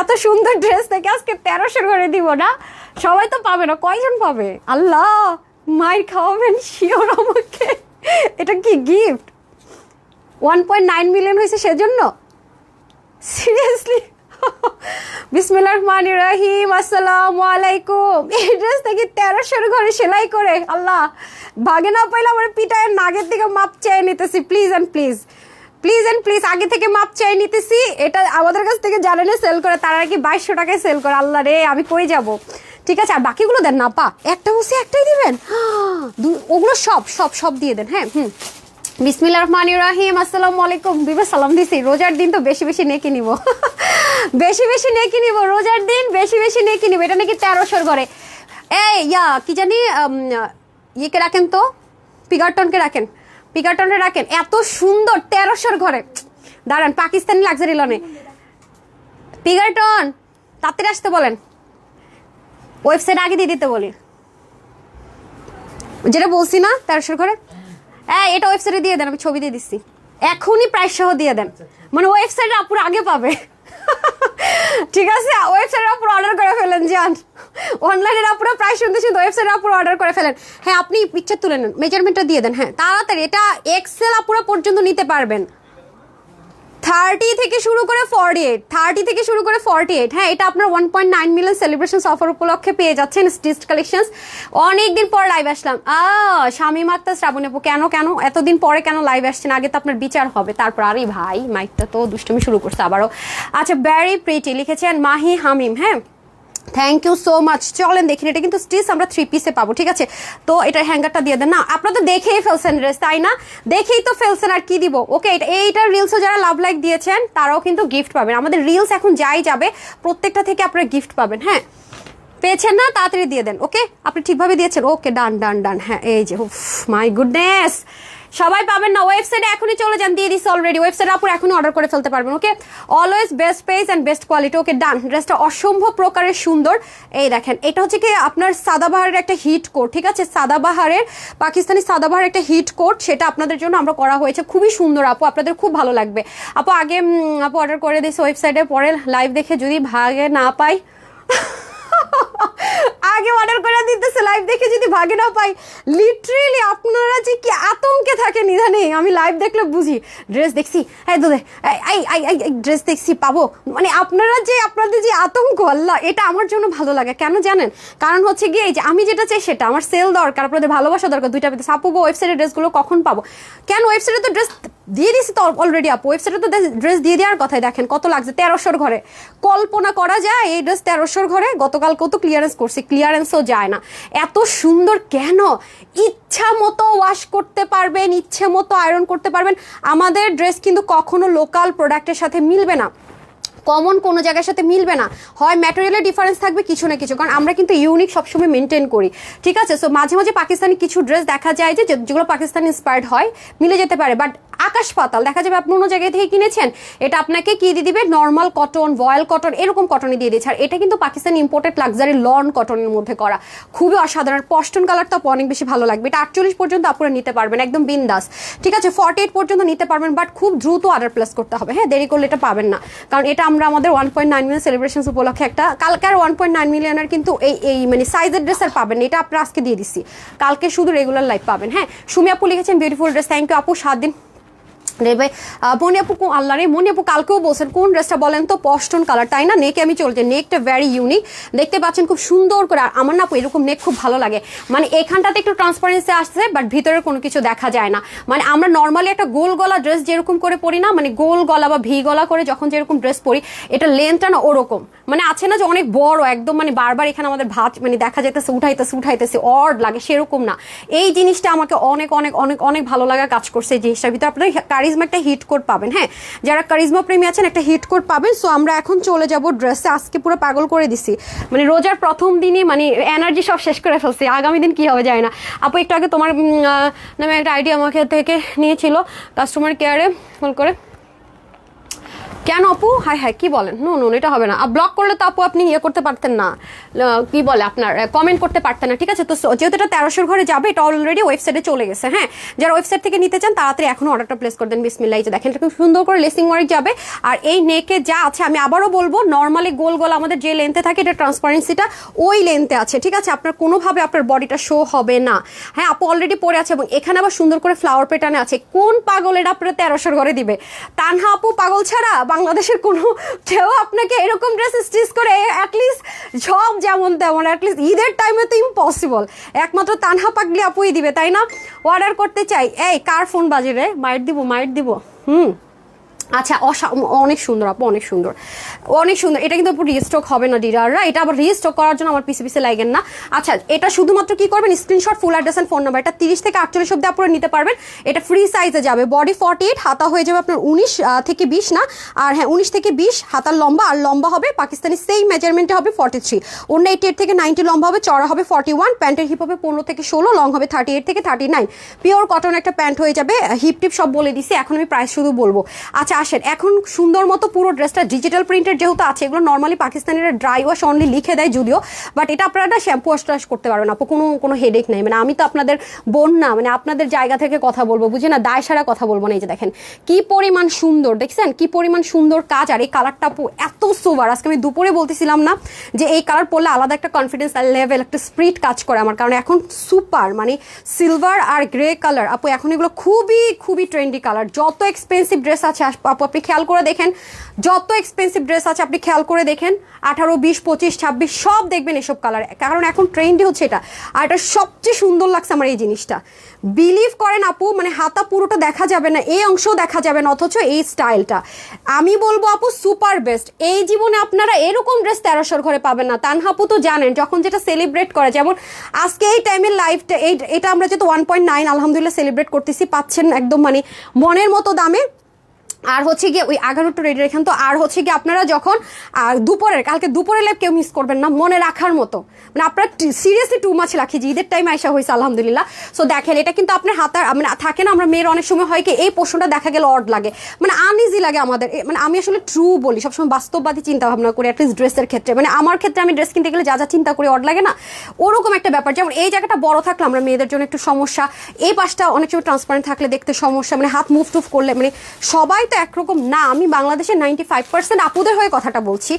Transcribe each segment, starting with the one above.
এত সুন্দর ড্রেস থেকে আজকে তেরোশোর করে দিব না। সবাই তো পাবে না, কয়জন পাবে? আল্লাহ, মায়ের খাওয়াবেন শিওর আমাকে। এটা কি gift one point nine million হয়েছে সেজন্য? সিরিয়াসলি বিসমিল্লাহ রহমান রাহিম, আসসালামু আলাইকুম। এই ড্রেস থেকে তেরোশোর ঘরে সেলাই করে, আল্লাহ। ভাগে না পাইলে আমার পিঠায় নাগের দিকে মাপ চেয়ে নিতেছি please and please please and please আগে থেকে মাপ চাই নিতেছি। এটা আমাদের কাছ থেকে যারা সেল করে, তারা কি বাইশশো টাকায় সেল করে। আল্লাহ রে, আমি কই যাব? ঠিক আছে, আর বাকিগুলো দেন না, পা। একটা বসে একটাই দিবেন? ওগুলো সব সব সব দিয়ে দেন হ্যাঁ হুম। বিসমিল্লা রহমান রাহিম, আসসালামু আলাইকুম। বিবে সালাম দিছি। রোজার দিন তো বেশি বেশি নেকি নিব। বেশি বেশি নেকি নিব, রোজার দিন বেশি বেশি নেকি নিব। এটা নাকি তেরোশোর ঘরে। এই, ইয়া, কি জানি ইয়েকে রাখেন তো? পিগারটনকে রাখেন। পিগারটনকে রাখেন। এত সুন্দর তেরোশোর ঘরে। দাঁড়ান, পাকিস্তানি লাক্সারি লনে পিগারটন তাড়াতাড়ি আসতে বলেন। ওয়েবসাইট আগে দিয়ে দিতে বলি। যেটা বলছি না, তেরোশোর ঘরে? হ্যাঁ এটা ওয়েবসাইটে দিয়ে দেন, আমি ছবি দিয়ে দিচ্ছি। এখনই প্রাইস সহ দিয়ে দেন। মানে ওয়েবসাইটে আপুর আগে পাবে। ঠিক আছে ওয়েবসাইটের উপর অর্ডার করে ফেলেন যান অনলাইনের আপুরা প্রায় শুনতে শুনতে ওয়েবসাইটের উপর অর্ডার করে ফেলেন। হ্যাঁ আপনি পিকচার তুলে নেন মেজারমেন্টটা দিয়ে দেন হ্যাঁ তাড়াতাড়ি, এটা এক্সেল আপুরা পর্যন্ত নিতে পারবেন। থার্টি থেকে শুরু করে ফর্টি এইট থার্টি থেকে শুরু করে ফর্টি এইট হ্যাঁ এটা আপনার one point nine million celebration offer উপলক্ষে পেয়ে যাচ্ছেন স্টিচ কালেকশনস অনেকদিন পর লাইভ আসলাম। আ, শামীম আক্তার শ্রাবণ আপু, কেন কেন? এতদিন পরে কেন লাইভ আসছেন? আগে তো আপনার বিচার হবে। তারপর, আরে ভাই মাইকটা তো দুষ্টমি শুরু করছে আবারও। আচ্ছা ভ্যারি প্রিটি লিখেছেন মাহি হামিম হ্যাঁ? থ্যাংক ইউ সো মাচ চলেন দেখেন এটা কিন্তু স্টিচ আমরা থ্রি পিসে পাবো, ঠিক আছে? তো এটার হ্যাঙ্গারটা দিয়ে দেন। না, আপনারা তো দেখেই ফেলছেন ড্রেস তাই না? দেখেই তো ফেলছেন, আর কি দিব? ওকে এটা এইটার রিলসও যারা লাভ লাইক দিয়েছেন, তারাও কিন্তু গিফট পাবেন। আমাদের রিলস এখন যাই যাবে, প্রত্যেকটা থেকে আপনারা গিফট পাবেন হ্যাঁ? পেয়েছেন না? তাড়াতাড়ি দিয়ে দেন ওকে আপনি ঠিকভাবে দিয়েছেন ওকে ডান ডান ডান হ্যাঁ এই যে মাই গুডনেস সবাই পাবেন না। ওয়েবসাইটে এখনই চলে যান, দিয়ে দিচ্ছি অলরেডি ওয়েবসাইটে আপুর এখনই অর্ডার করে ফেলতে পারবেন okay always best page and best quality okay done ড্রেসটা অসম্ভব প্রকারের সুন্দর। এই দেখেন, এটা হচ্ছে কি আপনার সাদাবাহারের একটা হিট কোট ঠিক আছে? সাদাবাহারের পাকিস্তানি সাদাবাহারের একটা হিট কোট সেটা আপনাদের জন্য আমরা করা হয়েছে। খুবই সুন্দর, আপু। আপনাদের খুব ভালো লাগবে। আপু, আগে আপু অর্ডার করে দিয়েছি ওয়েবসাইটে পরে লাইভ দেখে যদি ভাগে না পাই আগে অর্ডার করে দিতেছে লাইভ দেখে যদি ভাগে না পাই। লিটারেলি আপনারা যে কি আতঙ্কে থাকে নিধানে আমি লাইভ দেখলে বুঝি। ড্রেস দেখছি হ্যাঁ দুধে আই আই আই ড্রেস দেখছি, পাবো। মানে আপনারা যে, আপনাদের যে আতঙ্ক, আল্লাহ, এটা আমার জন্য ভালো লাগে, কেন জানেন? কারণ হচ্ছে গিয়ে যে আমি যেটা চাই সেটা, আমার সেল দরকার, আপনাদের ভালোবাসা দরকার, দুইটা পেতে। আপু ওয়েবসাইটের ড্রেসগুলো কখন পাবো? কেন ওয়েবসাইটে তো ড্রেস দিয়ে দিছি তো অলরেডি আপু? ওয়েবসাইটে তো ড্রেস দিয়ে দেওয়ার কথাই দেখেন, কত লাগছে? তেরোশোর ঘরে। কল্পনা করা যায়, এই ড্রেস তেরোশোর ঘরে গতকালকেও তো ক্লিয়ারেন্স করছি ক্লিয়ারেন্সও যায় না। এত সুন্দর কেন? ইচ্ছা মতো ওয়াশ করতে পারবেন, ইচ্ছে মতো আয়রন করতে পারবেন। আমাদের ড্রেস কিন্তু কখনো লোকাল প্রোডাক্টের সাথে মিলবে না। কমন কোনো জায়গার সাথে মিলবে না। হয় ম্যাটেরিয়ালের ডিফারেন্স থাকবে কিছু না কিছু, কারণ আমরা কিন্তু ইউনিক সবসময় মেনটেন করি। ঠিক আছে? সো মাঝে মাঝে পাকিস্তানি কিছু ড্রেস দেখা যায় যে যেগুলো পাকিস্তান ইন্সপায়ার্ড হয়, মিলে যেতে পারে। বাট আকাশ পাতাল, দেখা যাবে আপনি অন্য জায়গায় থেকে কিনেছেন, এটা আপনাকে কি দিয়ে দিবে? নর্মাল কটন ভয়েল কটন এরকম কটনে দিয়ে দিচ্ছে আর এটা কিন্তু পাকিস্তান ইম্পোর্টেড লাক্সারি লন কটনের মধ্যে করা। খুবই অসাধারণ। পস্টন কালারটা আপু অনেক বেশি ভালো লাগবে। এটা আটচল্লিশ পর্যন্ত আপনারা নিতে পারবেন, একদম বিন্দাস। ঠিক আছে? ফর্টি এইট পর্যন্ত নিতে পারবেন বাট খুব দ্রুত অর্ডার প্লেস করতে হবে। হ্যাঁ দেরি করলে এটা পাবেন না। কারণ এটা আমরা আমাদের one point nine million celebration উপলক্ষে একটা, কালকে আর ওয়ান পয়েন্ট নাইন মিলিয়নের কিন্তু এই এই মানে সাইজের ড্রেস আর পাবেন এটা আপনার আজকে দিয়ে দিচ্ছি। কালকে শুধু রেগুলার লাইফ পাবেন হ্যাঁ? সুমি আপু লিখেছেন বিউটিফুল ড্রেস থ্যাংক ইউ আপু, সাত দিন দেবে মনি আপু আল্লাহ রে মনি আপু কালকেও বলছেন, কোন ড্রেসটা বলেন তো? পস্টন কালার তাই না? নেকে আমি চলছে নেকটা ভ্যারি ইউনিক দেখতে পাচ্ছেন খুব সুন্দর করে। আর আমার না এরকম নেক খুব ভালো লাগে। মানে এখানটাতে একটু ট্রান্সপারেন্সি আসছে বাট ভিতরে কোনো কিছু দেখা যায় না। মানে আমরা নর্মালি একটা গোল গলা ড্রেস যেরকম করে পরি না মানে গোল গলা বা ভি গলা করে যখন যেরকম ড্রেস পরি, এটা লেন্থটা না ওরকম। মানে আছে না যে অনেক বড়, একদম মানে বারবার এখানে আমাদের ভাত মানে দেখা যাইতেছে, উঠাইতেছে উঠাইতেছে অড লাগে, সেরকম না। এই জিনিসটা আমাকে অনেক অনেক অনেক অনেক ভালো লাগা কাজ করছে এই জিনিসটার ভিতরে। আপনাদের কারিজমা একটা হিট কোড পাবেন। হ্যাঁ যারা কারিজমা প্রেমী আছেন, একটা হিট কোড পাবেন। সো আমরা এখন চলে যাব ড্রেসে আজকে পুরো পাগল করে দিছি। মানে রোজার প্রথম দিনে মানে এনার্জি সব শেষ করে ফেলছি। আগামী দিন কি হবে যায় না। আপু, একটু আগে তোমার নামে একটা আইডিয়া আমাকে থেকে নিয়েছিল। কাস্টমার কেয়ারে ফোন করে। কেন আপু? হাই হাই কি বলেন? নো নুন এটা হবে না। আর ব্লক করলে তো আপু আপনি ইয়ে করতে পারতেন না। কি বলে আপনার? কমেন্ট করতে পারতেন না, ঠিক আছে? তো যেহেতু এটা তেরোশোর ঘরে যাবে, এটা অলরেডি ওয়েবসাইটে চলে গেছে হ্যাঁ? যারা ওয়েবসাইট থেকে নিতে চান, তাড়াতাড়ি এখন অর্ডারটা প্লেস করে দেন, বিসমিল্লাহ। যে দেখেন খুব সুন্দর করে লেসিং ওয়ার্ক যাবে। আর এই নেকে যা আছে, আমি আবারও বলব নর্মালি গোল গোল আমাদের যে লেন্থে থাকে, এটা ট্রান্সপারেন্সিটা ওই লেন্থে আছে, ঠিক আছে? আপনার কোনোভাবে আপনার বডিটা শো হবে না। হ্যাঁ আপু অলরেডি পরে আছে এবং এখানে আবার সুন্দর করে ফ্লাওয়ার পেটানে আছে। কোন পাগল এটা আপনার তেরোশোর ঘরে দিবে? তানহা আপু পাগল ছাড়া? বাংলাদেশের কোনো কেউ আপনাকে এরকম ড্রেস স্টিচ করে অ্যাটলিস্ট সব যেমন তেমন অ্যাটলিস্ট ঈদের টাইমে তো ইম্পসিবল একমাত্র তানহা পাগলি আপুই দিবে, তাই না? অর্ডার করতে চাই। এই, কার ফোন বাজে রে? মাইট দিব মাইট দিব। হুম। আচ্ছা অসা অনেক সুন্দর আপু, অনেক সুন্দর। অনেক সুন্দর। এটা কিন্তু রিস্টক হবে না ডিলাররা এটা আবার রিস্টক করার জন্য আমার পিছে পিছে লাগেন না। আচ্ছা এটা শুধুমাত্র কি করবেন? Screenshot full address and phone number এটা তিরিশ থেকে আটচল্লিশ অব্দি আপনারা নিতে পারবেন। এটা ফ্রি সাইজে যাবে। বডি ফর্টি এইট হাতা হয়ে যাবে আপনার উনিশ থেকে বিশ না? আর হ্যাঁ উনিশ থেকে বিশ, হাতার লম্বা আর লম্বা হবে পাকিস্তানি সেই মেজারমেন্টে হবে ফর্টি থ্রি অন্য এইটি এইট থেকে নাইনটি লম্বা হবে, চড়া হবে ফর্টি ওয়ান প্যান্টের হিপ হবে পনেরো থেকে ষোলো লং হবে থার্টি এইট থেকে থার্টি নাইন পিওর কটন একটা প্যান্ট হয়ে যাবে। হিপ টিপ সব বলে দিছি, এখন আমি প্রাইস শুধু বলব। আচ্ছা আসেন। এখন সুন্দর মতো পুরো ড্রেসটা ডিজিটাল প্রিন্টের যেহেতু আছে, এগুলো নর্মালি পাকিস্তানিরা ড্রাই ওয়াশ অনলি লিখে দেয় যদিও বাট এটা আপনারা শ্যাম্পু ওয়াশ টাশ করতে পারবেন আপু, কোনো কোনো হেডেক নেই। মানে আমি তো আপনাদের বোন না মানে আপনাদের জায়গা থেকে কথা বলব, বুঝি না, দায় সারা কথা বলব না, এই যে দেখেন, কি পরিমাণ সুন্দর, দেখছেন, কি পরিমাণ সুন্দর কাজ, আর এই কালারটা আপু, এত সোবার আজকে আমি দুপুরে বলতেছিলাম না যে এই কালার পরলে আলাদা একটা কনফিডেন্স লেভেল একটা স্প্রিট কাজ করে আমার, কারণ এখন সুপার মানে সিলভার আর গ্রে কালার আপু, এখন এগুলো খুবই খুবই ট্রেন্ডি কালার যত এক্সপেন্সিভ ড্রেস আছে আপু, আপনি খেয়াল করে দেখেন, যত এক্সপেন্সিভ ড্রেস আছে আপনি খেয়াল করে দেখেন, আঠারো, বিশ, পঁচিশ, ছাব্বিশ, সব দেখবেন এসব কালার কারণ এখন ট্রেন্ডই হচ্ছে এটা। আর এটা সবচেয়ে সুন্দর লাগছে আমার এই জিনিসটা। বিলিভ করেন আপু মানে হাতা পুরোটা দেখা যাবে না, এই অংশও দেখা যাবে না, অথচ এই স্টাইলটা আমি বলব আপু সুপার বেস্ট এই জীবনে আপনারা এরকম ড্রেস তেরোশোর ঘরে পাবেন না। তানহাপু তো জানেন, যখন যেটা সেলিব্রেট করে, যেমন আজকে এই টাইমের লাইফটা এই, এটা আমরা যেহেতু ওয়ান পয়েন্ট নাইন আলহামদুলিল্লাহ সেলিব্রেট করতেছি, পাচ্ছেন একদম মানে মনের মতো দামে। আর হচ্ছে গিয়ে ওই এগারোটা রেডি রেখেন তো, আর হচ্ছে গিয়ে আপনারা যখন দুপুরের, কালকে দুপুরের লাইভ কেউ মিস করবেন না, মনে রাখার মতো। মানে আপনারা সিরিয়াসলি টু মাছ রাখি যে ঈদের টাইম আইসা হয়েছে আলহামদুলিল্লাহ। সো দেখেন, এটা কিন্তু আপনার হাতার মানে থাকে না, আমরা মেয়ের অনেক সময় হয় কি, এই পোর্শনটা দেখা গেলে অড লাগে। মানে আনইজি লাগে আমাদের। মানে আমি আসলে ট্রু বলি, সবসময় বাস্তববাদী চিন্তা ভাবনা করি অ্যাটলিস্ট ড্রেসের ক্ষেত্রে। মানে আমার ক্ষেত্রে আমি ড্রেস কিনতে গেলে যা যা চিন্তা করি অড লাগে না। ওরকম একটা ব্যাপার। যেমন এই জায়গাটা বড় থাকলে আমরা মেয়েদের জন্য একটু সমস্যা। এই পাশটা অনেক সময় ট্রান্সপারেন্ট থাকলে দেখতে সমস্যা। মানে হাত মুভ টুভ করলে মানে সবাই তো একরকম না। আমি বাংলাদেশের নাইনটি ফাইভ পার্সেন্ট আপুদের হয়ে কথাটা বলছি।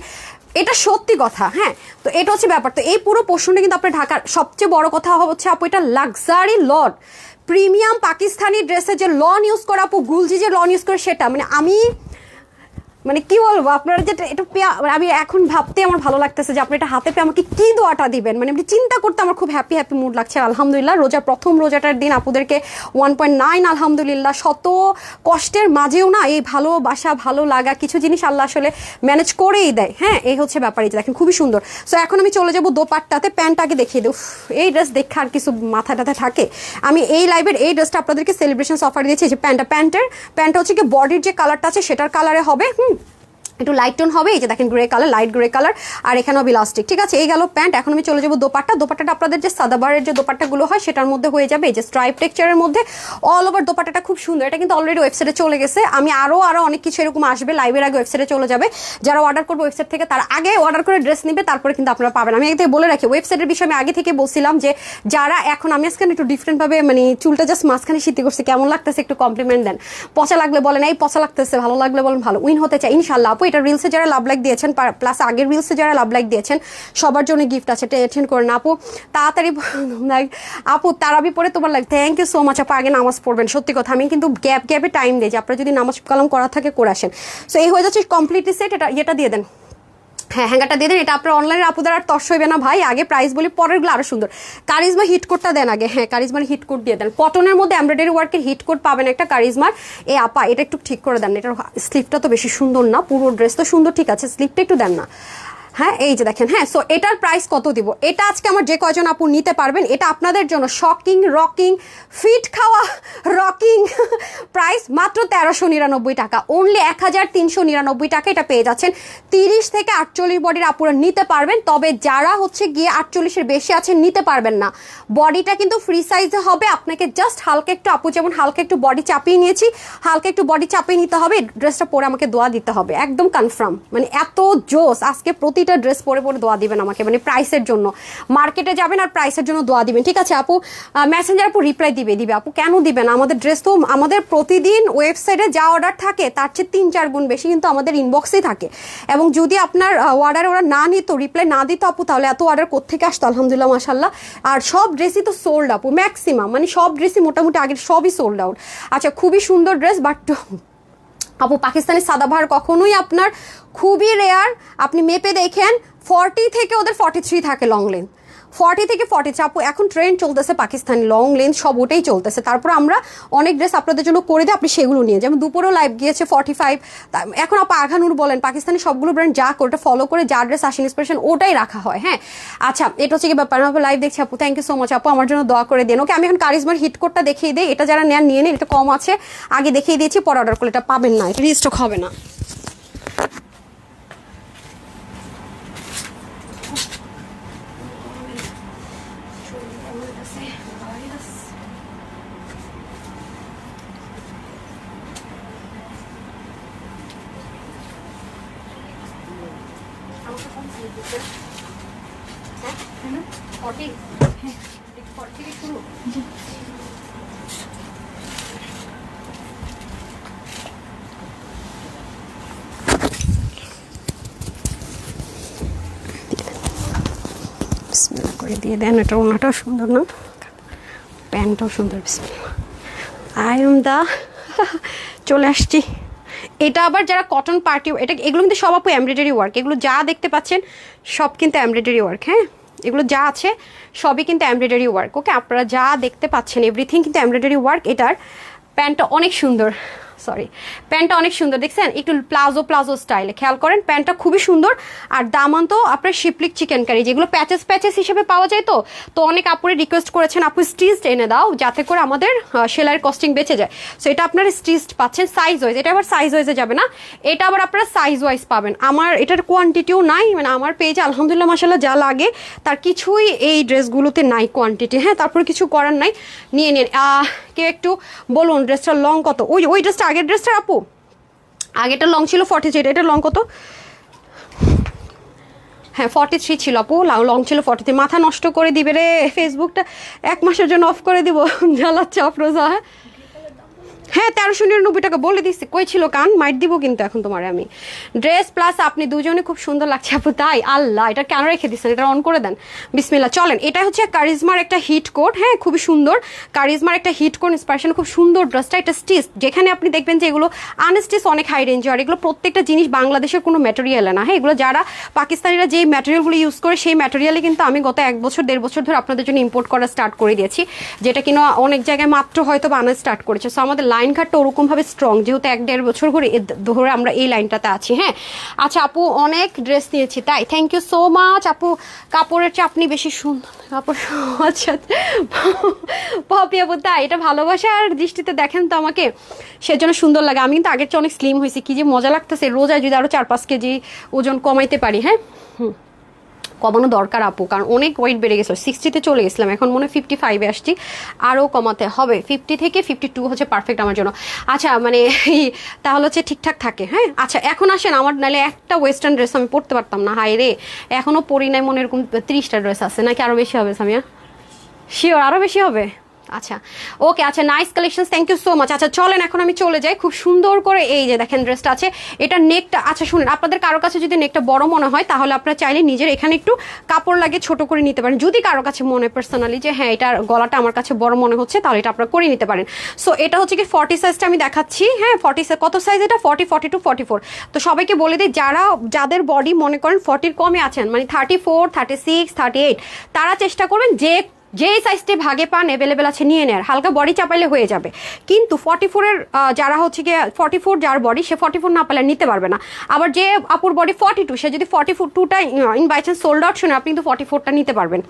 এটা সত্যি কথা হ্যাঁ? তো এটা হচ্ছে ব্যাপার। তো এই পুরো প্রশ্নটা কিন্তু আপনার ঢাকার সবচেয়ে বড় কথা হচ্ছে আপু, এটা লাক্সারি লট প্রিমিয়াম পাকিস্তানি ড্রেসে যে লন ইউজ করে আপু, গুলজি যে লন ইউজ করে সেটা মানে আমি মানে কি বলব, আপনারা যেটা, এটা পেয়ে মানে আমি এখন ভাবতে আমার ভালো লাগতেছে যে আপনি এটা হাতে পেয়ে আমাকে কি দোয়াটা দিবেন। মানে আপনি চিন্তা করতে আমার খুব হ্যাপি হ্যাপি মুড লাগছে। আলহামদুলিল্লাহ, রোজার প্রথম রোজাটার দিন আপুদেরকে ওয়ান পয়েন্ট নাইন আলহামদুলিল্লাহ, শত কষ্টের মাঝেও না এই ভালোবাসা ভালো লাগা কিছু জিনিস আল্লাহ আসলে ম্যানেজ করেই দেয়। হ্যাঁ এই হচ্ছে ব্যাপার, এই দেখেন, খুবই সুন্দর। সো এখন আমি চলে যাব দোপাট্টাতে প্যান্ট আগে দেখিয়ে দেবো। এই ড্রেস দেখে আর কিছু মাথা টাথা থাকে? আমি এই লাইভের এই ড্রেসটা আপনাদেরকে সেলিব্রেশন অফার দিয়েছি যে প্যান্টটা, প্যান্টের, প্যান্টটা হচ্ছে কি বডির যে কালারটা আছে, সেটার কালারে হবে। হুম একটু লাইট টোন হবে, এই যে দেখেন grey colour light grey colour আর এখানে হবে ইলাস্টিক ঠিক আছে? এই গেল প্যান্ট এখন আমি চলে যাব দোপাট্টা। দোপাট্টাটা আপনাদের যে সাদাবারের যে দোপাট্টাগুলো হয়, সেটার মধ্যে হয়ে যাবে, এই যে স্ট্রাইপ টেক্সচারের মধ্যে। অল ওভার দোপাট্টাটা খুব সুন্দর, এটা কিন্তু অলরেডি ওয়েবসাইটে চলে গেছে। আমি আরও আরও অনেক কিছু এরকম আসবে লাইভের আগে ওয়েবসাইটে চলে যাবে। যারা অর্ডার করব ওয়েবসাইট থেকে, তার আগে অর্ডার করে ড্রেস নেবে, তারপরে কিন্তু আপনারা পাবেন। আমি আগে থেকে বলে রাখি ওয়েবসাইটের বিষয়ে আমি আগে থেকে বলছিলাম যে, যারা এখন, আমি আজকে একটু ডিফারেন্টভাবে মানে চুলটা জাস্ট মাঝখানে শীতে করছি, কেমন লাগতেছে একটু কমপ্লিমেন্ট দেন। পচা লাগলে বলেন, এই পচা লাগতেছে, ভালো লাগলে বলেন, ভালো। উইন হতে চাই, ইনশাল্লাহ। আপু এটা রিলসে যারা লাভ লাইক দিয়েছেন প্লাস আগের রিলসে যারা লাভ লাইক দিয়েছেন, সবার জন্য গিফট আছে। টেনশন করেন। আপু, তাড়াতাড়ি আপু, তারাবি পরে তোমার লাগ থ্যাংক ইউ সো মাচ আপু, আগে নামাজ পড়বেন, সত্যি কথা। আমি কিন্তু গ্যাপ গ্যাপে টাইম দিই যে, আপনারা যদি নামাজ কালাম করা থাকে, করে আসেন। সো এই হয়ে যাচ্ছে কমপ্লিটলি সেট এটা এটা দিয়ে দেন। হ্যাঁ হ্যাঙ্গারটা দিয়ে দেন। এটা আপনার অনলাইনে আপুদের আর তর্স হইবে না ভাই। আগে প্রাইস বলি, পরেরগুলো আরও সুন্দর। কারিজমা হিট কোডটা দেন আগে। হ্যাঁ কারিজমার হিট কোড দিয়ে দেন। কটনের মধ্যে এমব্রয়ডারি ওয়ার্কের হিট কোড পাবেন একটা কারিজমার এ আপা, এটা একটু ঠিক করে দেন। এটার স্লিপটা তো বেশি সুন্দর না, পুরো ড্রেস তো সুন্দর, ঠিক আছে। স্লিপটা একটু দেন না। হ্যাঁ এই যে দেখেন হ্যাঁ সো এটার প্রাইস কত দিব? এটা আজকে আমার যে কয়জন আপু নিতে পারবেন, এটা আপনাদের জন্য শকিং রকিং ফিট খাওয়া রকিং প্রাইস মাত্র তেরোশো নিরানব্বই টাকা। অনলি এক হাজার তিনশো নিরানব্বই টাকা এটা পেয়ে যাচ্ছেন। তিরিশ থেকে আটচল্লিশ বডির আপুরা নিতে পারবেন, তবে যারা হচ্ছে গিয়ে আটচল্লিশের বেশি আছেন নিতে পারবেন না। বডিটা কিন্তু ফ্রি সাইজে হবে, আপনাকে জাস্ট হালকা একটু আপু যেমন হালকা একটু বডি চাপিয়ে নিয়েছি, হালকা একটু বডি চাপিয়ে নিতে হবে ড্রেসটা পরে আমাকে দোয়া দিতে হবে, একদম কনফার্ম মানে এত জোস আজকে প্রতিটা ড্রেস পরে পরে দোয়া দিবেন আমাকে মানে প্রাইসের জন্য। মার্কেটে যাবেন আর প্রাইসের জন্য দোয়া দিবেন। ঠিক আছে, আপু? মেসেঞ্জার আপু রিপ্লাই দিবে দিবে। আপু, কেন দিবেন আমাদের ড্রেস তো, আমাদের প্রতিদিন ওয়েবসাইটে যা অর্ডার থাকে, তার চেয়ে তিন, চার গুণ বেশি কিন্তু আমাদের ইনবক্সেই থাকে। এবং যদি আপনার অর্ডার ওরা না নিত রিপ্লাই না দিত আপু, তাহলে এত অর্ডার কোথেকে আসতো? আলহামদুলিল্লাহ মাসাল্লাহ আর সব ড্রেসই তো সোল্ড আপু ম্যাক্সিমাম মানে সব ড্রেসই মোটামুটি আগের সবই সোল্ড আউট আচ্ছা খুবই সুন্দর ড্রেস বাট আপু পাকিস্তানি সাদাভার কখনোই আপনার খুবই রেয়ার আপনি মেপে দেখেন ফর্টি থেকে ওদের ফর্টি থ্রি থাকে লং লেন্থ ফর্টি থেকে ফর্টি আপু এখন ট্রেন্ড চলতেছে পাকিস্তানি লং লেন্থ সব ওটাই চলতেছে। তারপর আমরা অনেক ড্রেস আপনাদের জন্য করে দিই, আপনি সেগুলো নিয়ে যেমন দুপুরেও লাইভ গিয়েছে ফর্টি ফাইভ এখন আপু আঘানুর বলেন, পাকিস্তানি সবগুলো ব্র্যান্ড যা করে ফলো করে যা ড্রেস আসেন ইন্সপিরেশন ওটাই রাখা হয় হ্যাঁ? আচ্ছা এটা হচ্ছে কি ব্যাপার আপু লাইভ দেখছি আপু থ্যাংক ইউ সো মাচ আপু, আমার জন্য দোয়া করে দেন। ওকে আমি এখন কারিজমার হিট কোডটা দেখিয়ে দিই, এটা যারা নেন, নিয়ে নিন, এটা কম আছে, আগে দেখিয়ে দিয়েছি, পরে অর্ডার করলে এটা পাবেন না রিস্টক হবে না বিসমিল্লাহ করে দিয়ে দেন, এটা ওনাটাও সুন্দর না? প্যান্টটাও সুন্দর আই এম দা, চলে আসছি। এটা আবার যারা কটন পার্টি এটা এগুলো কিন্তু সব আপু এমব্রয়ডারি ওয়ার্ক এগুলো যা দেখতে পাচ্ছেন, সব কিন্তু এমব্রয়ডারি ওয়ার্ক হ্যাঁ? এগুলো যা আছে, সবই কিন্তু এমব্রয়ডারি ওয়ার্ক ওকে আপনারা যা দেখতে পাচ্ছেন এভরিথিং কিন্তু এমব্রয়ডারি ওয়ার্ক এটার প্যান্টটা অনেক সুন্দর। সরি প্যান্টটা অনেক সুন্দর, দেখছেন? একটু প্লাজো প্লাজো স্টাইলে খেয়াল করেন প্যান্টটা খুবই সুন্দর। আর দামান তো আপনার শিপলিক চিকেন কারি যেগুলো প্যাচেস প্যাচেস হিসেবে পাওয়া যায় তো। তো অনেক আপুরে রিকোয়েস্ট করেছেন, আপু স্টিচড এনে দাও, যাতে করে আমাদের সেলাইয়ের কস্টিং বেঁচে যায়। সো এটা আপনার স্টিচড পাচ্ছেন সাইজ ওয়াইজ এটা আবার সাইজ ওয়াইজে যাবে না। এটা আবার আপনারা সাইজ ওয়াইজ পাবেন। আমার এটার কোয়ান্টিটিও নাই মানে আমার পেজে আলহামদুলিল্লাহ মাসাল্লাহ যা লাগে, তার কিছুই এই ড্রেসগুলোতে নাই কোয়ান্টিটি হ্যাঁ তারপরে কিছু করার নাই। নিয়ে নিন। কেউ একটু বলুন ড্রেসটার লং কত? ওই ওই ড্রেসটা আগের ড্রেসটার আপু? আগেটা লং ছিল ফর্টি থ্রি এটা লং কত? হ্যাঁ ফর্টি থ্রি ছিল আপু, লং ছিল ফর্টি থ্রি মাথা নষ্ট করে দিবে রে ফেসবুকটা এক মাসের জন্য অফ করে দিব। জ্বালাচ্ছে অফরোজা। হ্যাঁ হ্যাঁ তেরোশো নিরানব্বই টাকা বলে দিচ্ছি কই ছিল কান? মাইট দিব কিন্তু এখন তোমার আমি। ড্রেস প্লাস আপনি দুজনে খুব সুন্দর লাগছে আপু, তাই? আল্লাহ, এটা কেন রেখে দিচ্ছেন এটা অন করে দেন। বিসমিল্লা চলেন। এটা হচ্ছে কারিজমার একটা হিট কোড হ্যাঁ খুবই সুন্দর। কারিজমার একটা হিট কোড ইন্সপিরেশন খুব সুন্দর ড্রেসটা এটা স্টিচ যেখানে আপনি দেখবেন যে এগুলো আনস্টিচ অনেক হাই রেঞ্জে আর এগুলো প্রত্যেকটা জিনিস বাংলাদেশের কোনো ম্যাটেরিয়ালে না। হ্যাঁ এগুলো যারা পাকিস্তানিরা যে ম্যাটেরিয়ালগুলো ইউজ করে, সেই ম্যাটেরিয়ালে কিন্তু আমি গত এক বছর, দেড় বছর ধরে আপনাদের জন্য ইম্পোর্ট করা স্টার্ট করে দিয়েছি। যেটা কিনা অনেক জায়গায় মাত্র হয়তো বানা স্টার্ট করেছে। সো আমাদের লাইন ঘাটটা ওরকমভাবে স্ট্রং যেহেতু এক দেড় বছর এ- ধরে আমরা এই লাইনটাতে আছি হ্যাঁ? আচ্ছা আপু অনেক ড্রেস নিয়েছি, তাই? থ্যাংক ইউ সো মাচ আপু, কাপড়ের চেয়ে আপনি বেশি সুন্দর। কাপড় আচ্ছা। পপি আপু, তাই? এটা ভালোবাসার দৃষ্টিতে দেখেন তো আমাকে। সেজন্য সুন্দর লাগে। আমি কিন্তু আগের চেয়ে অনেক স্লিম হয়েছি। কি যে মজা লাগতেছে। রোজায় যদি আরও চার পাঁচ কেজি ওজন কমাইতে পারি হ্যাঁ? হুম। কমানো দরকার আপু, কারণ অনেক ওয়েট বেড়ে গেছে সিক্সটিতে চলে গেছিলাম, এখন মনে হয় ফিফটি ফাইভে আসছি আরও কমাতে হবে। ফিফটি থেকে ফিফটি টু হচ্ছে পারফেক্ট আমার জন্য। আচ্ছা মানে তাহলে হচ্ছে ঠিকঠাক থাকে হ্যাঁ? আচ্ছা এখন আসেন, আমার নাহলে একটা ওয়েস্টার্ন ড্রেস আমি পরতে পারতাম না হাই রে! এখনও পরি নাই মনে এরকম তিরিশটা ড্রেস আছে, নাকি আরও বেশি হবে সামিয়া? শিওর আরও বেশি হবে? আচ্ছা ওকে আচ্ছা nice collection thank you so much আচ্ছা চলেন, এখন আমি চলে যাই। খুব সুন্দর করে এই যে দেখেন ড্রেসটা আছে, এটা নেকটা আচ্ছা শুনুন, আপনাদের কারও কাছে যদি নেকটা বড় মনে হয়, তাহলে আপনারা চাইলে নিজের এখানে একটু কাপড় লাগে ছোট করে নিতে পারেন। যদি কারও কাছে মনে পার্সোনালি যে হ্যাঁ এটার গলাটা আমার কাছে বড় মনে হচ্ছে, তাহলে এটা আপনারা করে নিতে পারেন। সো এটা হচ্ছে কি ফর্টি সাইজটা আমি দেখাচ্ছি। হ্যাঁ ফর্টি সাইজ কত সাইজ এটা? Forty forty two forty four তো সবাইকে বলে দিই, যারা, যাদের বডি মনে করেন ফর্টির কমে আছেন মানে thirty four thirty six thirty eight তারা চেষ্টা করবেন যে যে সাইজটি ভাগে পান অ্যাভেলেবেল আছে, নিয়ে নেয়ার হালকা বডি চাপাইলে হয়ে যাবে। কিন্তু ফর্টি ফোরের যারা হচ্ছে গিয়ে ফর্টি ফোর যার বডি সে ফর্টি ফোর না পারলে নিতে পারবে না। আবার যে আপুর বডি ফর্টি টু সে যদি ফর্টি ফোর টুটা in by chance sold out শুনে আপনি কিন্তু ফর্টি ফোরটা নিতে পারবেন।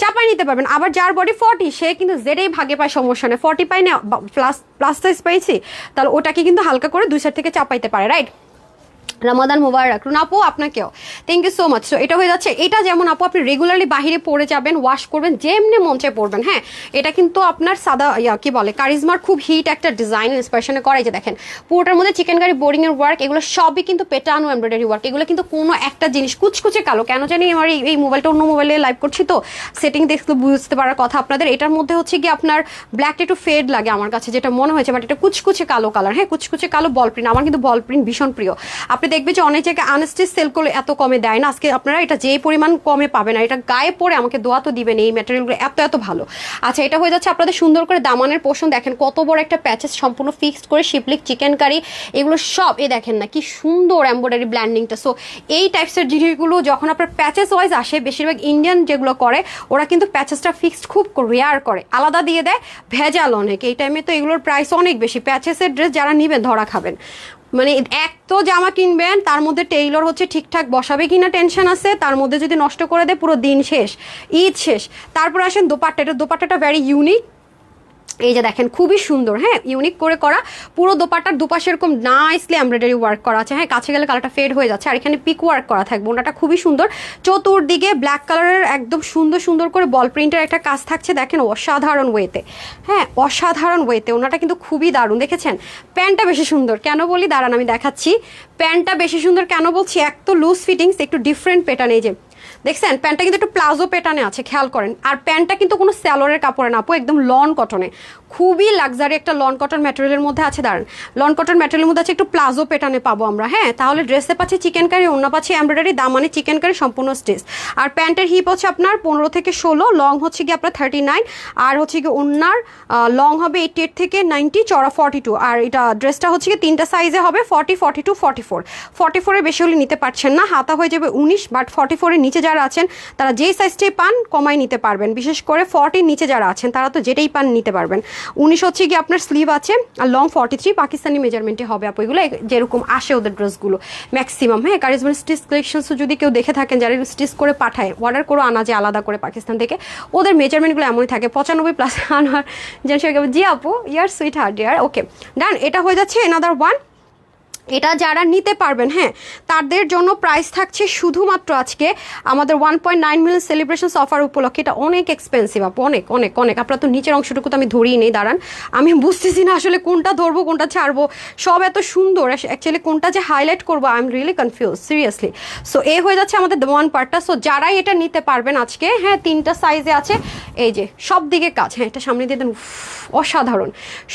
চাপাই নিতে পারবেন। আবার যার বডি ফর্টি সে কিন্তু জেডেই ভাগে পায়, সমস্যা নেই। ফর্টি পাই না প্লাস প্লাস সাইজ পাইছি তাহলে ওটাকে কিন্তু হালকা করে দুই সাইড থেকে চাপাইতে পারে রাইট রামাদান মুবারক। রুন আপু, আপনাকেও। Thank you so much so এটা হয়ে যাচ্ছে। এটা যেমন আপু, আপনি রেগুলারলি বাহিরে পরে যাবেন ওয়াশ করবেন, যেমনি মঞ্চে পড়বেন হ্যাঁ? এটা কিন্তু আপনার সাদা, ইয়া, কি বলে, কারিজমার খুব হিট একটা ডিজাইন ইন্সপিরেশনে করাই যে দেখেন, পুরোটার মধ্যে চিকেন কারি বোর্ডিং এর ওয়ার্ক এগুলো সবই কিন্তু পেটানো এমব্রয়ডারি ওয়ার্ক এগুলো কিন্তু কোনো একটা জিনিস কুচকুচে কালো। কেন জানি আমার এই মোবাইলটা অন্য মোবাইলে লাইভ করছি তো। সেটিং দেখতে বুঝতে পারার কথা আপনাদের। এটার মধ্যে হচ্ছে কি আপনার ব্ল্যাকটা একটু ফেড লাগে আমার কাছে, যেটা মনে হয়েছে বাট এটা কুচকুচে কালো কালার হ্যাঁ কুচকুচে কালো বল প্রিন্ট আমার কিন্তু বল প্রিন্ট ভীষণ প্রিয়। আপনি দেখবেন যে অনেক জায়গায় আনস্টিচ সেল করলে এত কমে দেয় না। আজকে আপনারা এটা যে পরিমাণ কমে পাবে না, এটা গায়ে পরে আমাকে দোয়া তো দিবেন এই ম্যাটেরিয়ালগুলো এত এত ভালো। আচ্ছা এটা হয়ে যাচ্ছে আপনাদের সুন্দর করে দামানের পোষণ দেখেন, কত বড় একটা প্যাচেস সম্পূর্ণ ফিক্সড করে শিপলিক চিকেন কারি এগুলো সব এ দেখেন না, কি সুন্দর এম্ব্রয়ডারি ব্ল্যান্ডিংটা সো এই টাইপসের জিনিসগুলো যখন আপনার প্যাচেস ওয়াইজ আসে, বেশিরভাগ ইন্ডিয়ান যেগুলো করে, ওরা কিন্তু প্যাচেসটা ফিক্সড খুব রেয়ার করে। আলাদা দিয়ে দেয়, ভেজাল অনেক। এই টাইমে তো এগুলোর প্রাইস অনেক বেশি। প্যাচেসের ড্রেস যারা নেবেন, ধরা খাবেন। মানে এক তো জামা কিনবেন, তার মধ্যে টেইলর হচ্ছে ঠিকঠাক বসাবে কিনা টেনশন আছে, তার মধ্যে যদি নষ্ট করে দেয়, পুরো দিন শেষ, ঈদ শেষ। তারপর আসেন দোপাট্টা এটা দোপাট্টাটা ভ্যারি ইউনিক এই যে দেখেন, খুবই সুন্দর হ্যাঁ? ইউনিক করে করা, পুরো দোপাটার দুপাশে এরকম নাইসলি এমব্রয়ডারি ওয়ার্ক করা আছে হ্যাঁ? কাছে গেলে কালারটা ফেড হয়ে যাচ্ছে, আর এখানে পিক ওয়ার্ক করা থাকবে, ওনাটা খুবই সুন্দর। চতুর্দিকে ব্ল্যাক কালারের একদম সুন্দর সুন্দর করে বল প্রিন্টের একটা কাজ থাকছে, দেখেন, অসাধারণ ওয়েতে হ্যাঁ? অসাধারণ ওয়েতে ওনাটা কিন্তু খুবই দারুণ, দেখেছেন? প্যান্টটা বেশি সুন্দর, কেন বলি? দাঁড়ান, আমি দেখাচ্ছি। প্যান্টটা বেশি সুন্দর, কেন বলছি? এক তো লুজ ফিটিংস একটু ডিফারেন্ট প্যাটার্ন এই যে দেখছেন, প্যান্টটা কিন্তু একটু প্লাজো প্যাটার্নে আছে, খেয়াল করেন। আর প্যান্টটা কিন্তু কোনো স্যালোরের কাপড়ে না, আপু, একদম লন কটনে। খুবই লাক্সারি একটা লন কটন ম্যাটেরিয়ালের মধ্যে আছে, দাঁড়ান। লন কটন ম্যাটেরিয়ালের মধ্যে আছে একটু প্লাজো প্যাটার্নে পাবো আমরা হ্যাঁ? তাহলে ড্রেসে পাচ্ছি চিকেন কারি অন্য পাচ্ছি এমব্রয়ডারি দাম মানে চিকেন কারি সম্পূর্ণ স্টেজ আর প্যান্টের হিপ হচ্ছে আপনার পনেরো থেকে ষোলো লং হচ্ছে কি আপনার থার্টি নাইন আর হচ্ছে কি ওনার লং হবে এইটি এইট থেকে নাইনটি চড়া ফর্টি টু আর এটা ড্রেসটা হচ্ছে কি তিনটা সাইজে হবে forty forty two forty four forty ফোরের বেশি হলে নিতে পারছেন না, হাতা হয়ে যাবে উনিশ বাট ফর্টি ফোরের নিচে যারা আছেন, তারা যেই সাইজটাই পান কমাই নিতে পারবেন। বিশেষ করে ফর্টির নিচে যারা আছেন, তারা তো যেটাই পান নিতে পারবেন। উনিশ হচ্ছে কি আপনার স্লিভ আছে, আর লং ফর্টি থ্রি পাকিস্তানি মেজারমেন্টে হবে আপ ওইগুলো যেরকম আসে ওদের ড্রেসগুলো ম্যাক্সিমাম হ্যাঁ? কারিজমান স্টিচ কালেকশনসও যদি কেউ দেখে থাকেন, যারা স্টিচ করে পাঠায় অর্ডার করে আনা যায় আলাদা করে পাকিস্তান থেকে। ওদের মেজারমেন্টগুলো এমনই থাকে, পঁচানব্বই প্লাস আনার যেন সে জি আপু ইয়ার সুইট হার্ড ইয়ার ওকে ডান এটা হয়ে যাচ্ছে এনাদার ওয়ান এটা যারা নিতে পারবেন হ্যাঁ তাদের জন্য প্রাইস থাকছে শুধুমাত্র আজকে আমাদের one point nine million celebration offer উপলক্ষে। এটা অনেক এক্সপেন্সিভ আপু, অনেক অনেক অনেক। আপনার তো নিচের অংশটুকু তো আমি ধরিয়ে নেই, দাঁড়ান। আমি বুঝতেছি না আসলে কোনটা ধরবো, কোনটা ছাড়বো। সব এত সুন্দর অ্যাকচুয়ালি কোনটা যে হাইলাইট করব I am really confuse seriously so এ হয়ে যাচ্ছে আমাদের ওয়ান পার্টটা সো যারাই এটা নিতে পারবেন আজকে হ্যাঁ তিনটা সাইজে আছে, এই যে, সব দিকে কাজ হ্যাঁ এটা সামনে দিয়ে দেন অসাধারণ।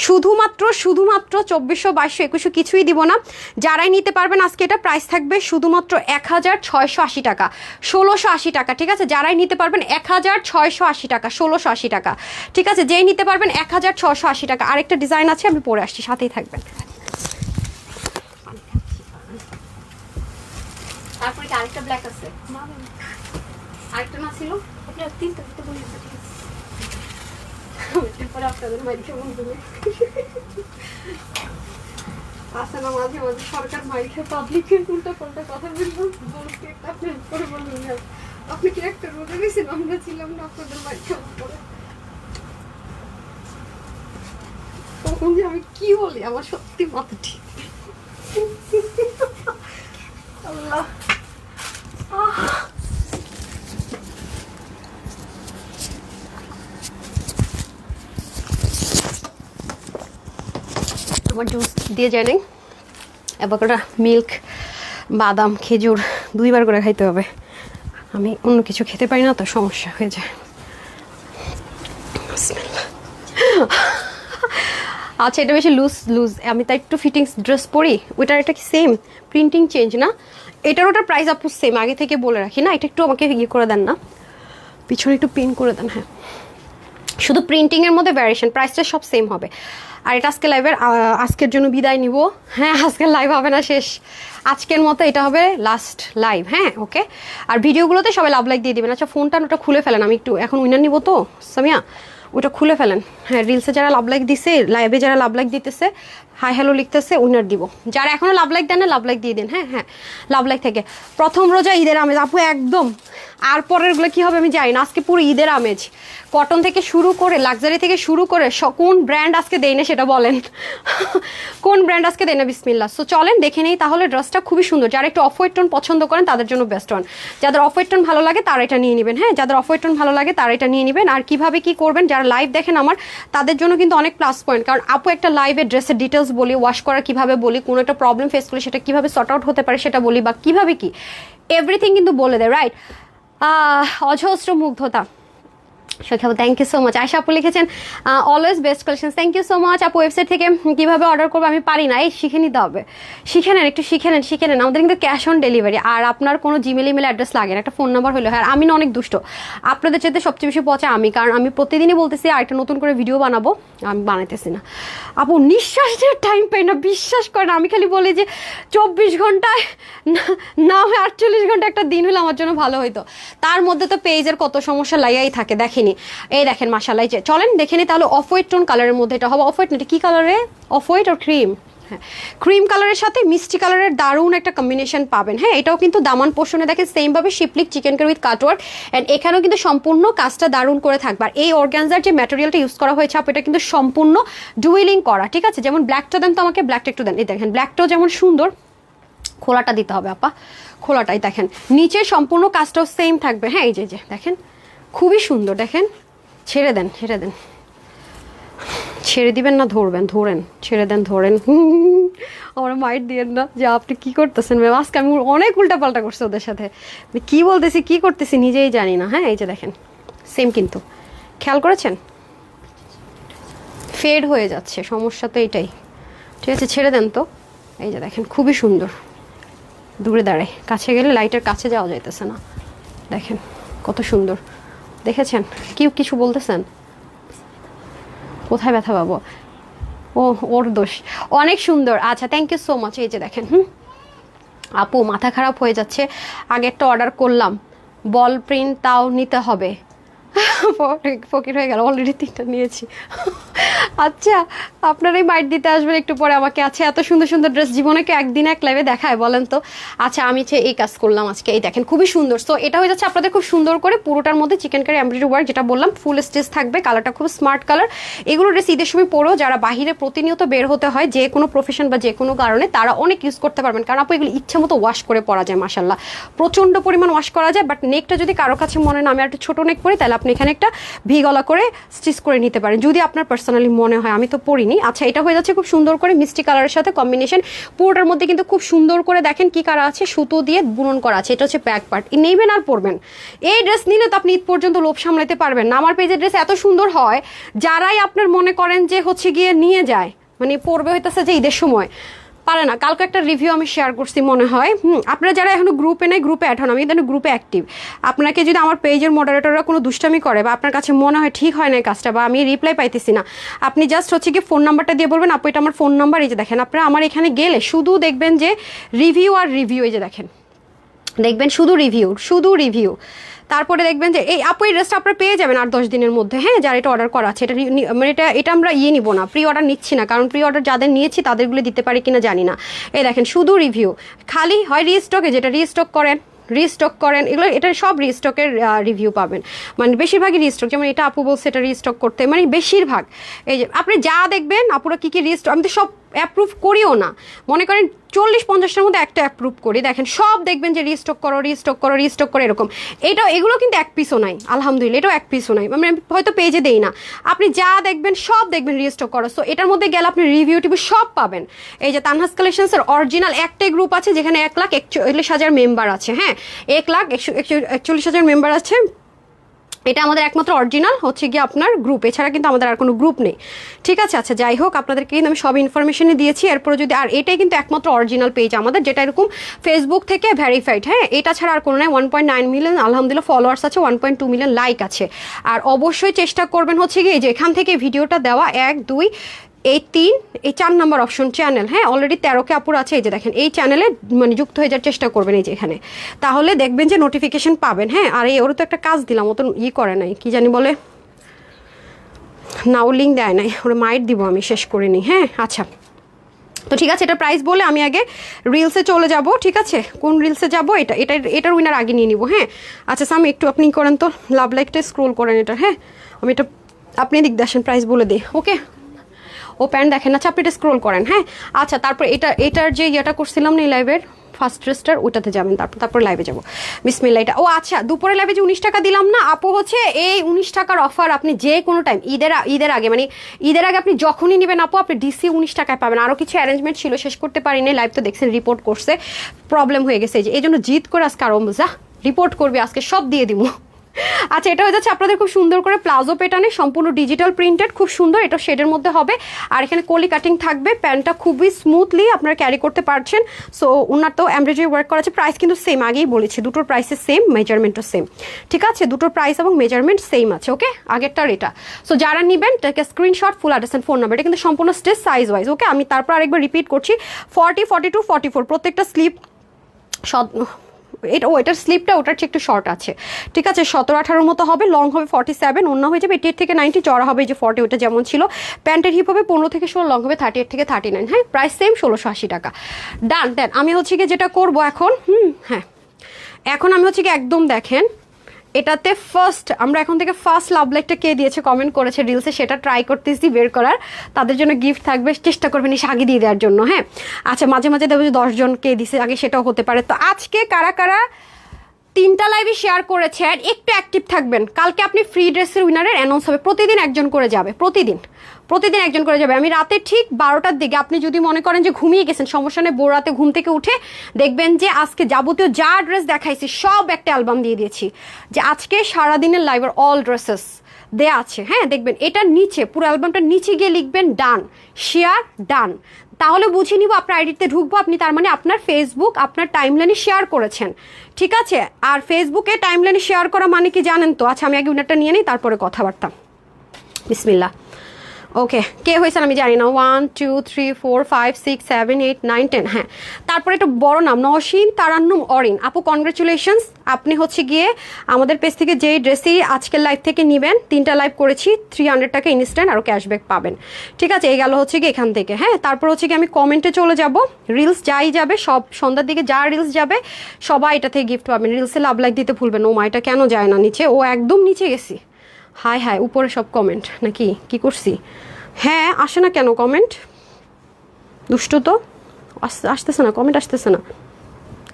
শুধুমাত্র শুধুমাত্র চব্বিশশো, বাইশশো, একুশশো কিছুই দিব না। যারাই নিতে পারবেন আজকে এটা প্রাইস থাকবে শুধুমাত্র এক হাজার ছয়শো আশি টাকা ষোলোশো আশি টাকা ঠিক আছে? যারাই নিতে পারবেন এক হাজার ছয়শো আশি টাকা ষোলোশো আশি টাকা ঠিক আছে? যেই নিতে পারবেন এক হাজার ছয়শো আশি টাকা। আরেকটা ডিজাইন আছে আমি পরে আসছি সাথেই থাকবেন। তারপরে কি আরেকটা ব্ল্যাক আছে? আরেকটা না ছিল? আপনার তিনটা দিতে বলি আপনাদের না, মাঝে মাঝে সরকার কথা বলব আপনি কি একটা রোদে আমরা ছিলাম না আপনাদের উপরে। তখন যে আমি কি বলি? আমার সত্যি মাথা ঠিক আল্লাহ। তোমার জুস দিয়ে যায় নাই। অ্যাভোকাডো, মিল্ক, বাদাম, খেজুর দুইবার করে খাইতে হবে। আমি অন্য কিছু খেতে পারি না তো সমস্যা হয়ে যায়। আচ্ছা এটা বেশি লুজ লুজ আমি তাই একটু ফিটিংস ড্রেস পরি। ওইটার এটা কি সেম প্রিন্টিং চেঞ্জ না? এটার ওটার প্রাইস আপু সেম আগে থেকে বলে রাখি না, এটা একটু আমাকে ইয়ে করে দেন না। পিছনে একটু পিন করে দেন হ্যাঁ। শুধু প্রিন্টিংয়ের মধ্যে ভ্যারিয়েশন প্রাইসটা সব সেম হবে। আর এটা আজকে লাইভের আজকের জন্য বিদায় নিব। হ্যাঁ আজকের লাইভ হবে না, শেষ। আজকের মতো এটা হবে লাস্ট লাইভ হ্যাঁ ওকে আর ভিডিওগুলোতে সবাই লাভ লাইক দিয়ে দেবেন। আচ্ছা ফোনটা ওটা খুলে ফেলেন, আমি একটু, এখন উইনার নিব তো, সামিয়া? ওটা খুলে ফেলেন। হ্যাঁ রিলসে যারা লাভ লাইক দিছে লাইভে যারা লাভ লাইক দিতেছে হাই হ্যালো লিখতেছে, উইনার দিব। যারা এখনও লাভ লাইক দেন না, লাভ লাইক দিয়ে দিন। হ্যাঁ হ্যাঁ লাভ লাইক থেকে। প্রথম রোজা ঈদের আমেজ। আপু, একদম। আর পরেরগুলো কী হবে আমি জানি না। আজকে পুরো ঈদের আমেজ। কটন থেকে শুরু করে, লাক্সারি থেকে শুরু করে কোন ব্র্যান্ড আজকে দেয় না সেটা বলেন। কোন ব্র্যান্ড আজকে দেয় না? বিসমিল্লা সো চলেন, দেখে নেই তাহলে ড্রেসটা খুবই সুন্দর। যারা একটু অফ হোয়াইট টোন পছন্দ করেন, তাদের জন্য বেস্ট ওয়ান যাদের অফ হোয়াইট টোন ভালো লাগে, তারা এটা নিয়ে নেবেন। হ্যাঁ যাদের অফ হোয়াইট টোন ভালো লাগে, তারা এটা নিয়ে নেবেন। আর কীভাবে কি করবেন, যারা লাইভ দেখেন আমার, তাদের জন্য কিন্তু অনেক প্লাস পয়েন্ট কারণ আপু একটা লাইভে ড্রেসের ডিটেলস বলি ওয়াশ করা কীভাবে বলি, কোনো একটা প্রবলেম ফেস করলে সেটা কীভাবে সর্ট আউট হতে পারে সেটা বলি, বা কীভাবে কি? এভরিথিং কিন্তু বলে দেয় রাইট অজস্র মুগ্ধতা। সৈখাবু থ্যাংক ইউ সো মাচ আশা আপু লিখেছেন always best collection thank you so much আপু ওয়েবসাইট থেকে কীভাবে অর্ডার করব আমি পারি না। এই শিখে নিতে হবে। শিখে নেন, একটু শিখে নেন শিখে নেন। আমাদের কিন্তু ক্যাশ অন ডেলিভারি আর আপনার কোনো জিমেল ইমেল অ্যাড্রেস লাগে না। একটা ফোন নাম্বার হলো হ্যাঁ আমি না অনেক দুষ্ট। আপনাদের চাইতে সবচেয়ে বেশি পচে আমি। কারণ আমি প্রতিদিনই বলতেছি, আর একটা নতুন করে ভিডিও বানাবো। আমি বানাইতেছি না। আপু নিঃশ্বাস টাইম পাই না, বিশ্বাস করে না। আমি খালি বলি যে, চব্বিশ ঘন্টায় না- হয় আটচল্লিশ ঘণ্টা একটা দিন হলে আমার জন্য ভালো হইতো। তার মধ্যে তো পেজের কত সমস্যা লাইয়াই থাকে, দেখেনি। এই দেখেন মাসালাই যে, চলেন দেখে নি তাহলে অফ হোয়াইট টোন কালারের মধ্যে এটা হবে। অফ হোয়াইট এটা কি কালারে? অফ হোয়াইট আর ক্রিম? হ্যাঁ ক্রিম কালারের সাথে মিষ্টি কালারের দারুণ একটা কম্বিনেশন পাবেন। হ্যাঁ এটাও কিন্তু দামান পোষণে দেখেন সেমভাবে শিপলিক chikankari with cutwork and এখানেও কিন্তু সম্পূর্ণ কাজটা দারুণ করে থাকবে। আর এই অর্গানজার যে ম্যাটেরিয়ালটা ইউজ করা হয়েছে, আপু, এটা কিন্তু সম্পূর্ণ ডুয়েলিং করা, ঠিক আছে? যেমন ব্ল্যাকটা দেন তো আমাকে ব্ল্যাকটা একটু দেন। এই দেখেন ব্ল্যাকটাও যেমন সুন্দর, খোলাটা দিতে হবে, আপা। খোলাটাই দেখেন। নিচে সম্পূর্ণ কাজটাও সেম থাকবে। হ্যাঁ এই যে যে, দেখেন। খুবই সুন্দর, দেখেন। ছেড়ে দেন ছেড়ে দেন। ছেড়ে দিবেন না, ধরবেন, ধরেন। ছেড়ে দেন, ধরেন। আমার মাইট দিয়েন না যে আপনি কী করতেছেন ম্যাম? আজকে আমি অনেক উল্টাপাল্টা করছি ওদের সাথে। কি বলতেছি, কি করতেছি নিজেই জানি না। হ্যাঁ এই যে দেখেন সেম কিন্তু। খেয়াল করেছেন? ফেড হয়ে যাচ্ছে, সমস্যা তো এটাই। ঠিক আছে, ছেড়ে দেন তো। এই যে দেখেন, খুবই সুন্দর। দূরে দাঁড়ায়। কাছে গেলে লাইটের কাছে যাওয়া যাইতেছে না। দেখেন, কত সুন্দর। দেখেছেন? কি কিছু বলতেছেন? কোথায় ব্যথা পাবো? ও, ওর দোষ। অনেক সুন্দর। আচ্ছা থ্যাংক ইউ সো মাচ এই যে দেখেন, হুম? আপু, মাথা খারাপ হয়ে যাচ্ছে। আগে একটা অর্ডার করলাম। বল প্রিন্ট তাও নিতে হবে। ফকির হয়ে গেল অলরেডি তিনটা নিয়েছি। আচ্ছা আপনারাই বাইট দিতে আসবেন একটু পরে আমাকে। আচ্ছা এত সুন্দর সুন্দর ড্রেস জীবনে কি একদিন এক লাইভে দেখায় বলেন তো? আচ্ছা আমি হচ্ছে এই কাজ করলাম আজকে। এই দেখেন, খুবই সুন্দর। সো এটা হয়ে যাচ্ছে আপনাদের খুব সুন্দর করে পুরোটার মধ্যে চিকেন কারি এমব্রয়ডারি ওয়ার্ক যেটা বললাম ফুল স্টেজ থাকবে কালারটা খুব স্মার্ট কালার এগুলো ড্রেস ঈদের সময় পরেও যারা বাহিরে প্রতিনিয়ত বের হতে হয়, যে কোনো প্রফেশন বা যে কোনো কারণে, তারা অনেক ইউজ করতে পারবেন। কারণ আপু, এগুলো ইচ্ছে মতো ওয়াশ করে পরা যায় মাসাল্লাহ প্রচণ্ড পরিমাণ ওয়াশ করা যায় বাট নেকটা যদি কারও কাছে মনে না, আমি একটু ছোটো নেক পরি, তাহলে আপনি এখানে একটা ভি গলা করে স্টিচ করে নিতে পারেন। যদি আপনার পার্সোনালি মনে হয়, আমি তো পরিনি আচ্ছা এটা হয়ে যাচ্ছে খুব সুন্দর করে মিষ্টি কালারের সাথে কম্বিনেশন পুরোটার মধ্যে কিন্তু খুব সুন্দর করে দেখেন কি কারা আছে, সুতো দিয়ে বুনন করা আছে। এটা হচ্ছে ব্যাক পার্ট। নেবেন আর পরবেন। এই ড্রেস নিলে তো আপনি ঈদ পর্যন্ত লোভ সামলাতে পারবেন না। আমার পেজের ড্রেস এত সুন্দর হয়, যারাই আপনার মনে করেন যে হচ্ছে গিয়ে নিয়ে যায় মানে পরবে হইতেছে যে ঈদের সময়। পারে না। কালকে একটা রিভিউ আমি শেয়ার করছি মনে হয়। আপনারা যারা এখনও গ্রুপে নেই গ্রুপে হন, আমি কিন্তু গ্রুপে অ্যাক্টিভ আপনাকে যদি আমার পেজের মডারেটররা কোনো দুষ্টামি করে বা আপনার কাছে মনে হয় ঠিক হয় না কাজটা বা আমি রিপ্লাই পাইতেছি না, আপনি জাস্ট হচ্ছে কি ফোন নাম্বারটা দিয়ে বলবেন, আপু, এটা আমার ফোন নাম্বার এই যে দেখেন, আপনারা আমার এখানে গেলে শুধু দেখবেন যে রিভিউ আর রিভিউ এই যে দেখেন। দেখবেন শুধু রিভিউ শুধু রিভিউ তারপরে দেখবেন যে, এই আপু, এই ড্রেসটা আপনারা পেয়ে যাবেন আর দশ দিনের মধ্যে হ্যাঁ যারা এটা অর্ডার করা আছে। এটা মানে এটা এটা আমরা ইয়ে নিব না প্রি অর্ডার নিচ্ছি না, কারণ প্রি অর্ডার যাদের নিয়েছি তাদেরগুলো দিতে পারি কিনা জানি না। এই দেখেন, শুধু রিভিউ খালি হয় রিস্টকে যেটা রিস্টক করেন রিস্টক করেন, এগুলো, এটা সব রিস্টকের রিভিউ পাবেন। মানে বেশিরভাগই রিস্টক যেমন এটা আপু বলছে এটা রিস্টক করতে মানে বেশিরভাগ। এই যে, আপনি যা দেখবেন, আপুরা কী কী রিস্টক আমি তো সব অ্যাপ্রুভ করিও না। মনে করেন চল্লিশ পঞ্চাশটার মধ্যে একটা অ্যাপ্রুভ করি। দেখেন, সব দেখবেন যে রিস্টক করো রিস্টক করো রিস্টক করো এরকম। এটা, এগুলো কিন্তু এক পিসও নাই, আলহামদুলিল্লাহ, এটাও এক পিসও নাই। মানে হয়তো পেজে দেই না। আপনি যা দেখবেন, সব দেখবেন রিস্টক করো। সো এটার মধ্যে গেলে আপনি রিভিউ টিভি সব পাবেন। এই যে তানহাস কালেকশনসের অরিজিনাল একটাই গ্রুপ আছে, যেখানে এক লাখ একচল্লিশ হাজার মেম্বার আছে হ্যাঁ? এক লাখ একশো- একচল্লিশ হাজার মেম্বার আছে। এটা আমাদের একমাত্র অরিজিনাল হচ্ছে গিয়ে আপনার গ্রুপ এছাড়া কিন্তু আমাদের আর কোনো গ্রুপ নেই। ঠিক আছে আচ্ছা যাই হোক, আপনাদেরকে কিন্তু আমি সব ইনফরমেশনই দিয়েছি। এরপরে যদি, আর এটাই কিন্তু একমাত্র অরিজিনাল পেজ আমাদের, যেটা এরকম ফেসবুক থেকে ভ্যারিফাইড হ্যাঁ? এটা ছাড়া আর কোনো নাই ওয়ান পয়েন্ট নাইন মিলিয়ন আলহামদুলিল্লাহ ফলোয়ার্স আছে one point two million like আছে। আর অবশ্যই চেষ্টা করবেন হচ্ছে গিয়ে যে এখান থেকে ভিডিওটা দেওয়া, এক, দুই এই তিন এই চার নাম্বার অপশন চ্যানেল হ্যাঁ? অলরেডি তেরোকে আপুর আছে, এই যে দেখেন, এই চ্যানেলে মানে যুক্ত হয়ে যাওয়ার চেষ্টা করবেন এই যে এখানে। তাহলে দেখবেন যে নোটিফিকেশন পাবেন হ্যাঁ? আর এই ওর তো একটা কাজ দিলাম, ও তো ই করে নাই, কি জানি বলে? নাও লিঙ্ক দেয় নাই, ওরা মাইট দিব আমি, শেষ করে নিই হ্যাঁ? আচ্ছা। তো ঠিক আছে, এটা প্রাইস বলে আমি আগে রিলসে চলে যাব, ঠিক আছে? কোন রিলসে যাব? এটা এটা এটার উইনার আগে নিয়ে নিব হ্যাঁ? আচ্ছা সামি একটু আপনি করেন তো লাভ লাইকটা স্ক্রোল করেন এটা হ্যাঁ? আমি এটা আপনি দিক দেখেন প্রাইস বলে দিই ওকে ও প্যান্ট দেখেন আচ্ছা আপনি এটা স্ক্রোল করেন হ্যাঁ? আচ্ছা তারপর এটা, এটার যে ইয়েটা করছিলাম না এই লাইভের ফার্স্ট ড্রেসটার ওটাতে যাবেন, তারপর তারপর লাইভে যাব। বিসমিল্লা এটা, ও আচ্ছা দুপুরে লাইভে যে উনিশ টাকা দিলাম না, আপু হচ্ছে এই উনিশ টাকার অফার আপনি যে কোনো টাইম ঈদের ঈদের আগে মানে ঈদের আগে আপনি যখনই নেবেন আপু, আপনি ডিসি উনিশ টাকায় পাবেন। আরও কিছু অ্যারেঞ্জমেন্ট ছিল, শেষ করতে পারিনি লাইভ তো দেখছেন রিপোর্ট করছে প্রবলেম হয়ে গেছে। যে, এই জন্য জিত করে আজকে আরও যা রিপোর্ট করবি, আজকে সব দিয়ে দিব। আচ্ছা এটা হয়ে যাচ্ছে আপনাদের খুব সুন্দর করে প্লাজো পেটানে সম্পূর্ণ ডিজিটাল প্রিন্টেড খুব সুন্দর, এটা শেডের মধ্যে হবে। আর এখানে কলি কাটিং থাকবে প্যান্টটা খুবই স্মুথলি আপনারা ক্যারি করতে পারছেন। সো ওনার তো এমব্রয়ডারি ওয়ার্ক করা আছে প্রাইস কিন্তু সেম আগেই বলেছি, দুটোর প্রাইসে সেম মেজারমেন্টও সেম ঠিক আছে? দুটোর প্রাইস এবং মেজারমেন্ট সেম আছে ওকে আগেরটার এটা। সো যারা নেবেন তাকে screenshot full address phone number এটা কিন্তু সম্পূর্ণ স্টেজ সাইজ ওয়াইজ ওকে আমি তারপর আরেকবার রিপিট করছি forty forty two forty four প্রত্যেকটা স্লিপ এটা, ও, এটার স্লিপটা ওটার চেয়ে একটু শর্ট আছে। ঠিক আছে, সতেরো আঠারোর মতো হবে লং হবে ফর্টি সেভেন অন্য হয়ে যাবে এইটি থেকে নাইনটি চড়া হবে যে ফর্টি ওটা যেমন ছিল। প্যান্টের হিপ হবে পনেরো থেকে ষোলো লং হবে থার্টি এইট থেকে থার্টি নাইন হ্যাঁ? প্রাইস সেম ষোলোশো আশি টাকা। ডান দেন, আমি হচ্ছে কি যেটা করব এখন, হুম হ্যাঁ। এখন আমি হচ্ছে কি একদম দেখেন এটাতে ফার্স্ট আমরা এখন থেকে ফার্স্ট লাভ লাইফটা কে দিয়েছে কমেন্ট করেছে রিলসে সেটা ট্রাই করতেছি বের করার। তাদের জন্য গিফট থাকবে, চেষ্টা করবেন আগে দিয়ে দেওয়ার জন্য হ্যাঁ? আচ্ছা মাঝে মাঝে দেখব যে দশজন কে দিছে, আগে সেটাও হতে পারে। তো আজকে কারা কারা তিনটা লাইভে শেয়ার করেছে, আর একটু অ্যাক্টিভ থাকবেন। কালকে আপনি ফ্রি ড্রেসের উইনারের অ্যানাউন্স হবে, প্রতিদিন একজন করে যাবে, প্রতিদিন। প্রতিদিন একজন করে যাবে। আমি রাতে ঠিক বারোটার দিকে, আপনি যদি মনে করেন যে ঘুমিয়ে গেছেন, সমস্যা নেই বোর রাতে ঘুম থেকে উঠে দেখবেন যে আজকে যাবতীয় যা ড্রেস দেখাইছি, সব একটা অ্যালবাম দিয়ে দিয়েছি। যে আজকে সারাদিনের লাইভের অল ড্রেসেস দেয়া আছে। হ্যাঁ দেখবেন এটার নিচে, পুরো অ্যালবামটার নিচে গিয়ে লিখবেন ডান শেয়ার ডান তাহলে বুঝে নিব আপনার আইডিতে ঢুকবো, আপনি তার মানে আপনার ফেসবুক আপনার টাইমলাইনে শেয়ার করেছেন। ঠিক আছে? আর ফেসবুকে টাইমলাইনে শেয়ার করা মানে কি জানেন তো? আচ্ছা আমি আগে উনারটা নিয়ে নিই, তারপরে কথাবার্তা। বিসমিল্লা ওকে কে হয়েছেন আমি জানি না। One two three four five six seven eight nine ten হ্যাঁ। তারপরে একটু বড় নাম, নওশিন তারান্নুম অরিন। আপু কনগ্রেচুলেশনস আপনি হচ্ছে গিয়ে আমাদের পেজ থেকে যেই ড্রেসই আজকের লাইভ থেকে নেবেন, তিনটা লাইভ করেছি থ্রি হান্ড্রেড টাকা ইনস্ট্যান্ট আরও ক্যাশব্যাক পাবেন। ঠিক আছে, এই গেল হচ্ছে গিয়ে এখান থেকে হ্যাঁ। তারপর হচ্ছে গিয়ে আমি কমেন্টে চলে যাব। রিলস যাই যাবে, সব সন্ধ্যার দিকে যা রিলস যাবে, সবাই এটা থেকে গিফট পাবেন রিলসে লাভ লাইক দিতে ভুলবেন ও মা এটা কেন যায় না নিচে? ও একদম নিচে গেছি। হাই হায় উপরে সব কমেন্ট নাকি? কি করছি? হ্যাঁ আসে না কেন কমেন্ট দুষ্ট তো? আস- আসতেছে না কমেন্ট আসতেছে না।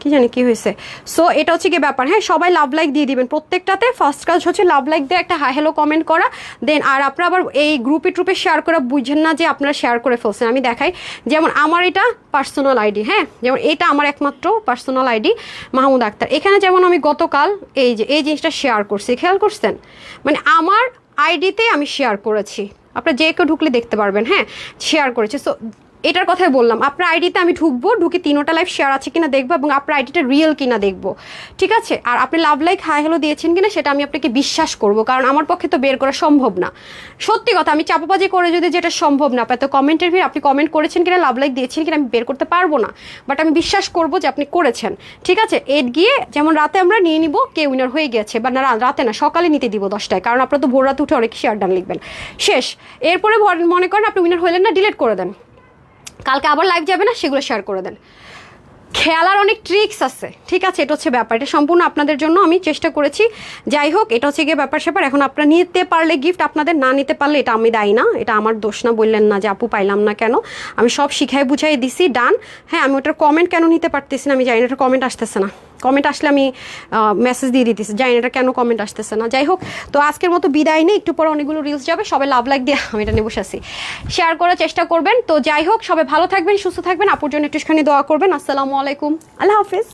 কি জানি কি হয়েছে। সো এটা হচ্ছে কি ব্যাপার। হ্যাঁ সবাই লাভ লাইক দিয়ে দিবেন। প্রত্যেকটাতে ফার্স্ট কাজ হচ্ছে লাভ লাইক দিয়ে একটা হাই হ্যালো কমেন্ট করা। দেন আর আপনারা আবার এই গ্রুপে ট্রুপে শেয়ার করা বুঝছেন না যে আপনারা শেয়ার করে ফেলছেন। আমি দেখাই। যেমন আমার এটা পার্সোনাল আইডি হ্যাঁ? যেমন এটা আমার একমাত্র পার্সোনাল আইডি মাহমুদ আক্তার। এখানে যেমন আমি গতকাল এই যে, এই জিনিসটা শেয়ার করছি। খেয়াল করছেন? মানে আমার আইডিতে আমি শেয়ার করেছি। আপনারা যে কেউ ঢুকলে দেখতে পারবেন হ্যাঁ? শেয়ার করেছে। সো এটার কথাই বললাম, আপনার আইডিতে আমি ঢুকবো, ঢুকে তিনোটা লাইভ শেয়ার আছে কিনা দেখব এবং আপনার আইডিটা রিয়েল কিনা দেখব, ঠিক আছে? আর আপনি লাভ লাইক হাই হ্যালো দিয়েছেন কিনা সেটা আমি আপনাকে বিশ্বাস করব, কারণ আমার পক্ষে তো বের করা সম্ভব না। সত্যি কথা, আমি চাপাবাজি করে যদি যেটা সম্ভব না এত কমেন্টের ভিড় আপনি কমেন্ট করেছেন কিনা লাভ লাইক দিয়েছেন কিনা আমি বের করতে পারব না। বাট আমি বিশ্বাস করব যে আপনি করেছেন, ঠিক আছে? এর গিয়ে যেমন রাতে আমরা নিয়ে নিব, কে উইনার হয়ে গেছে বা না, রাতে না, সকালে নিতে দিব দশটায়, কারণ আপনারা তো ভোর রাতে উঠে অনেক শেয়ার ডান লিখবেন। শেষ, এরপরে মনে করেন আপনি উইনার হলেন না ডিলিট করে দেন। কালকে আবার লাইভ যাবে না, সেগুলো শেয়ার করে দেন। খেলার অনেক ট্রিক্স আছে, ঠিক আছে? এটা হচ্ছে ব্যাপার। এটা সম্পূর্ণ আপনাদের জন্য আমি চেষ্টা করেছি। যাই হোক, এটা হচ্ছে গিয়ে ব্যাপার স্যাপার। এখন আপনারা নিতে পারলে গিফট আপনাদের না নিতে পারলে এটা আমি দায়ী না। এটা আমার দোষ না, বললেন না যে আপু, পাইলাম না কেন? আমি সব শিখাই বুঝাই দিছি ডান হ্যাঁ আমি ওটার কমেন্ট কেন নিতে পারতেছি না? আমি জানি না, ওটার কমেন্ট আসতেছে না। কমেন্ট আসলে আমি মেসেজ দিয়ে দিতেছি। জানি এটা কেন কমেন্ট আসতেছে না। যাই হোক, তো আজকের মতো বিদায় নেই। একটু পরে অনেকগুলো রিলস যাবে। সবাই লাভ লাইক দিয়ে আমি এটা নিয়ে বসে আছি। শেয়ার করার চেষ্টা করবেন। তো যাই হোক, সবাই ভালো থাকবেন, সুস্থ থাকবেন। আপুর জন্য একটুখানি দোয়া করবেন। আসসালামু আলাইকুম। আল্লাহ হাফিজ।